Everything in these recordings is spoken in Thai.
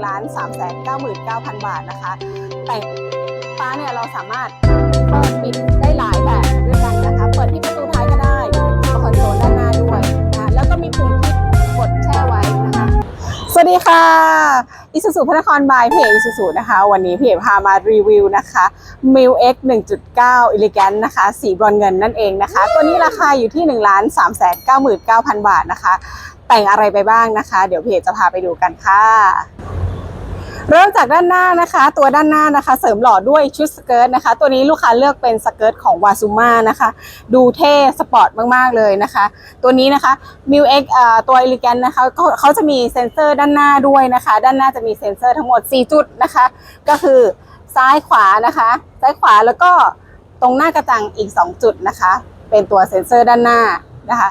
1ล้าน3แสน99,000 บาทนะคะ แต่ฟ้าเนี่ยเราสามารถเปิดปิดได้หลายแบบด้วยกันนะคะ เปิดที่ประตูท้ายก็ได้คอนโซลด้านหน้าด้วยนะแล้วก็มีปุ่มคลิกกดแช่ไว้นะคะ สวัสดีค่ะอิสุสุพระนครบายเพจอิสุสุนะคะ วันนี้เพจพามารีวิวนะคะ m i l X 1.9 Elegant นะคะ สีบรอนเงินนั่นเองนะคะ ตัวนี้ราคาอยู่ที่1 3 9 9 9 0 0บาทนะคะ แต่งอะไรไปบ้างนะคะ เดี๋ยวเพจจะพาไปดูกันค่ะ เริ่มจากด้านหน้านะคะ ตัวด้านหน้านะคะ เสริมหล่อด้วยชุดสเกิร์ตนะคะ ตัวนี้ลูกค้าเลือกเป็นสเกิร์ตของวาซูมานะคะ ดูเท่สปอร์ตมากๆเลยนะคะ ตัวนี้นะคะ m i l X อ่าตัว Elegant นะคะเขาจะมีเซ็นเซอร์ด้านหน้าด้วยนะคะ ด้านหน้าจะมีเซ็นเซอร์ทั้งหมด 4 จุดนะคะ ก็คือซ้ายขวานะคะ ซ้ายขวาแล้วก็ตรงหน้ากระจังอีก 2 จุดนะคะ เป็นตัวเซ็นเซอร์ด้านหน้านะคะ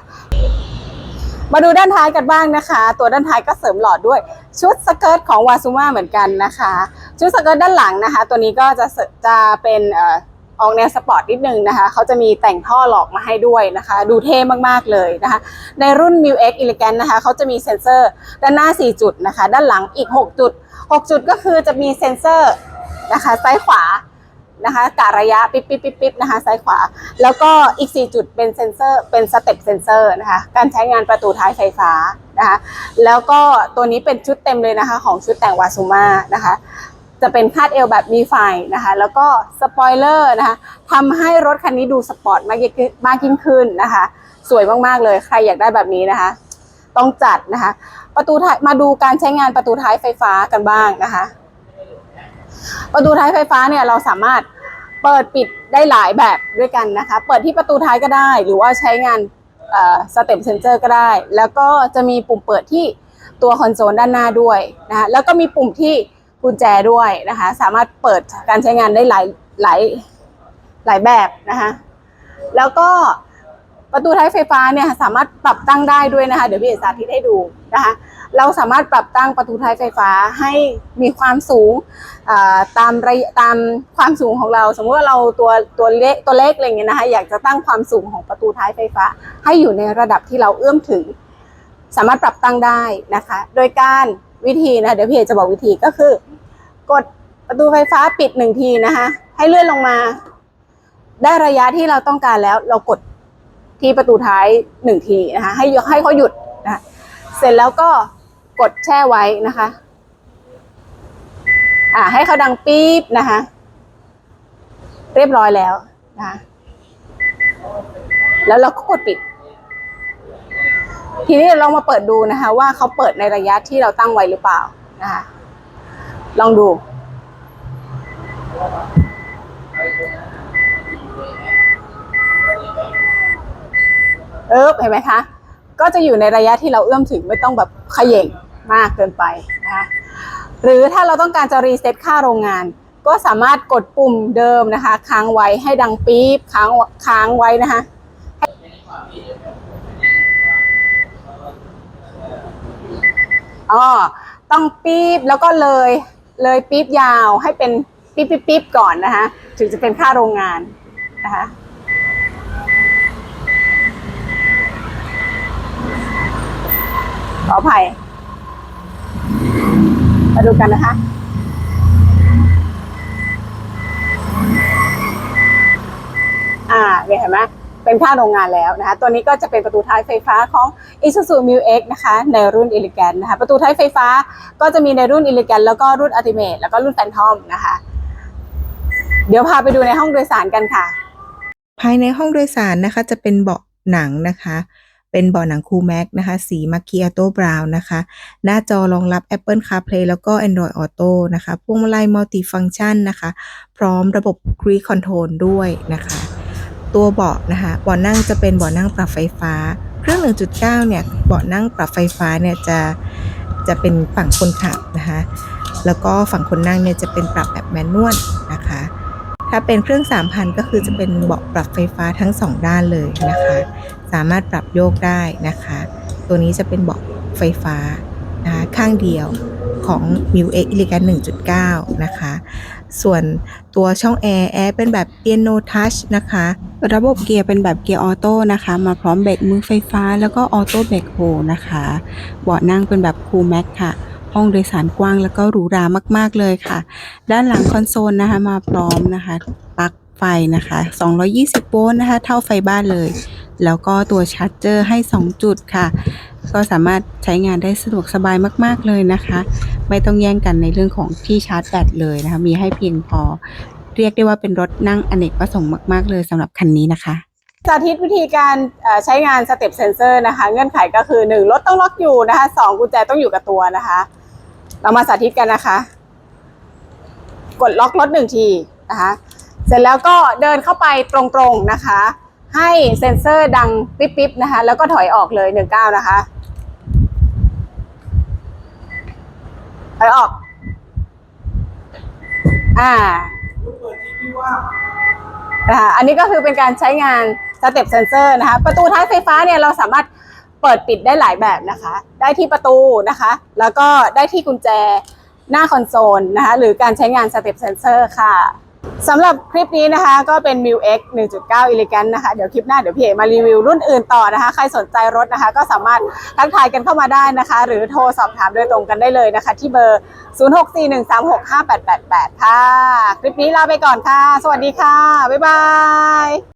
มาดูด้านท้ายกันบ้างนะคะ ตัวด้านท้ายก็เสริมหลอดด้วย ชุดสเกิร์ตของวาซูมาเหมือนกันนะคะ ชุดสเกิร์ตด้านหลังนะคะ ตัวนี้ก็จะจะเป็นอ่อออกแนวสปอร์ตนิดนึงนะคะ เขาจะมีแต่งท่อหลอกมาให้ด้วยนะคะ ดูเท่มากๆเลยนะคะ ในรุ่น m i l X Elegant นะคะ เขาจะมีเซ็นเซอร์ด้านหน้า 4 จุดนะคะ ด้านหลังอีก 6 จุด 6 จุดก็คือจะมีเซ็นเซอร์นะคะ ซ้ายขวา นะคะกะระยะปิ๊บปิ๊บปิ๊บปิ๊บนะคะซ้ายขวา แล้วก็อีก 4 จุดเป็นเซ็นเซอร์เป็นสเต็ปเซ็นเซอร์นะคะการใช้งานประตูท้ายไฟฟ้านะคะแล้วก็ตัวนี้เป็นชุดเต็มเลยนะคะของชุดแต่งวาซูมานะคะจะเป็นคาดเอวแบบมีไฟนะคะแล้วก็สปอยเลอร์นะคะทำให้รถคันนี้ดูสปอร์ตมากยิ่งขึ้นมากยิ่งขึ้นนะคะสวยมาก ๆ เลยใครอยากได้แบบนี้นะคะ ต้องจัดนะคะ ประตูมาดูการใช้งานประตูท้ายไฟฟ้ากันบ้างนะคะ ประตูท้ายไฟฟ้าเนี่ยเราสามารถเปิดปิดได้หลายแบบด้วยกันนะคะ เปิดที่ประตูท้ายก็ได้ หรือว่าใช้งานสเต็ปเซนเซอร์ก็ได้ แล้วก็จะมีปุ่มเปิดที่ตัวคอนโซลด้านหน้าด้วยนะคะแล้วก็มีปุ่มที่กุญแจด้วยนะคะ สามารถเปิดการใช้งานได้หลายหลายหลายแบบนะคะ แล้วก็ ประตูท้ายไฟฟ้าเนี่ยสามารถปรับตั้งได้ด้วยนะคะ เดี๋ยวพี่เอกสาธิตให้ดูนะคะ เราสามารถปรับตั้งประตูท้ายไฟฟ้าให้มีความสูงตามระยะตามความสูงของเรา สมมติว่าเราตัวตัวเล็กตัวเล็กอะไรเงี้ยนะคะ อยากจะตั้งความสูงของประตูท้ายไฟฟ้า ให้อยู่ในระดับที่เราเอื้อมถึง สามารถปรับตั้งได้นะคะ โดยการวิธีนะเดี๋ยวพี่เอกจะบอกวิธีก็คือ กดประตูไฟฟ้าปิดหนึ่งทีนะคะ ให้เลื่อนลงมา ได้ระยะที่เราต้องการแล้วเรากด ที่ประตูท้ายหนึ่งทีนะคะให้ให้เขาหยุดนะะเสร็จแล้วก็กดแช่ไว้นะคะ อ่าให้เขาดังปี๊บนะคะ เรียบร้อยแล้วนะคะแล้วเราก็กดปิด ทีนี้เราลองมาเปิดดูนะคะ ว่าเขาเปิดในระยะที่เราตั้งไว้หรือเปล่านะคะลองดู เออเห็นไหมคะ ก็จะอยู่ในระยะที่เราเอื้อมถึงไม่ต้องแบบขย่งมากเกินไปนะคะหรือถ้าเราต้องการจะรีเซ็ตค่าโรงงาน ก็สามารถกดปุ่มเดิมนะคะ ค้างไว้ให้ดังปี๊บค้างค้างไว้นะคะอ๋อต้องปี๊บแล้วก็เลยเลยปี๊บยาวให้เป็นปี๊บปี๊บก่อนนะคะ ถึงจะเป็นค่าโรงงานนะคะ ขออภัย มาดูกันนะคะอ่าเนี่ยเห็นไหมเป็นค่าโรงงานแล้วนะคะ ตัวนี้ก็จะเป็นประตูท้ายไฟฟ้าของ Isuzu m u X นะคะ ในรุ่น Elegant นะคะ ประตูท้ายไฟฟ้าก็จะมีในรุ่น Elegant แล้วก็รุ่น Ultimate แล้วก็รุ่น Phantom นะคะ เดี๋ยวพาไปดูในห้องโดยสารกันค่ะ ภายในห้องโดยสารนะคะ จะเป็นเบาะหนังนะคะ เป็นเบาะหนังคูแม็กนะคะ สีมาคิอาโต้บราวน์นะคะ หน้าจอรองรับ Apple CarPlay แล้วก็ Android Auto นะคะพวงมาลัยมัลติฟังชันนะคะ พร้อมระบบ Cruise Control ด้วยนะคะ ตัวเบาะนะคะเบาะนั่งจะเป็นเบาะนั่งปรับไฟฟ้า เครื่อง 1.9 เนี่ยเบาะนั่งปรับไฟฟ้าเนี่ยจะจะเป็นฝั่งคนขับนะคะ แล้วก็ฝั่งคนนั่งเนี่ยจะเป็นปรับแบบแมนนวลนะคะ ถ้าเป็นเครื่อง 3,000 ก็คือจะเป็นเบาะปรับไฟฟ้าทั้ง 2 ด้านเลยนะคะ สามารถปรับโยกได้นะคะ ตัวนี้จะเป็นเบาะไฟฟ้านะคะข้างเดียวของ m i u X Elegant 1.9 นะคะ ส่วนตัวช่องแอร์แอร์เป็นแบบ Piano Touch นะคะ ระบบเกียร์เป็นแบบเกียร์ออโต้นะคะ มาพร้อมเบรกมือไฟฟ้า แล้วก็ออโต้เบรกโฮนะคะ เบาะนั่งเป็นแบบคูลแม็กค่ะ ห้องโดยสารกว้างแล้วก็หรูหรามากๆเลยค่ะ ด้านหลังคอนโซลนะคะมาพร้อมนะคะปลั๊กไฟนะคะ 220 โวลต์นะคะ เท่าไฟบ้านเลย แล้วก็ตัวชาร์จเจอร์ให้ 2 จุดค่ะ ก็สามารถใช้งานได้สะดวกสบายมาก ๆ เลยนะคะ ไม่ต้องแย่งกันในเรื่องของที่ชาร์จแบตเลยนะคะ มีให้เพียงพอ เรียกได้ว่าเป็นรถนั่งอเนกประสงค์มาก ๆ เลยสำหรับคันนี้นะคะสาธิตวิธีการใช้งานสเต็ปเซนเซอร์นะคะ เงื่อนไขก็คือ 1 รถต้องล็อกอยู่นะคะ2กุญแจต้องอยู่กับตัวนะคะ เรามาสาธิตกันนะคะ กดล็อกรถหนึ่งทีนะคะ เสร็จแล้วก็เดินเข้าไปตรงๆนะคะ ให้เซ็นเซอร์ดังปิ๊บๆนะคะ แล้วก็ถอยออกเลย1ก้านะคะถอยออก อ่านะคะอันนี้ก็คือเป็นการใช้งานสเต็ปเซนเซอร์นะคะ ประตูท้ายไฟฟ้าเนี่ยเราสามารถ เปิดปิดได้หลายแบบนะคะ ได้ที่ประตูนะคะ แล้วก็ได้ที่กุญแจหน้าคอนโซลนะคะ หรือการใช้งานสเต็ปเซนเซอร์ค่ะสำหรับคลิปนี้นะคะ ก็เป็น m i u X 1.9 Elegant นะคะ เดี๋ยวคลิปหน้าเดี๋ยวพี่เอมารีวิวรุ่นอื่นต่อนะคะ ใครสนใจรถนะคะ ก็สามารถทักทายกันเข้ามาได้นะคะ หรือโทรสอบถามโดยตรงกันได้เลยนะคะ ที่เบอร์ 0641365888 ค่ะ คลิปนี้ลาไปก่อนค่ะ สวัสดีค่ะ บ๊ายบาย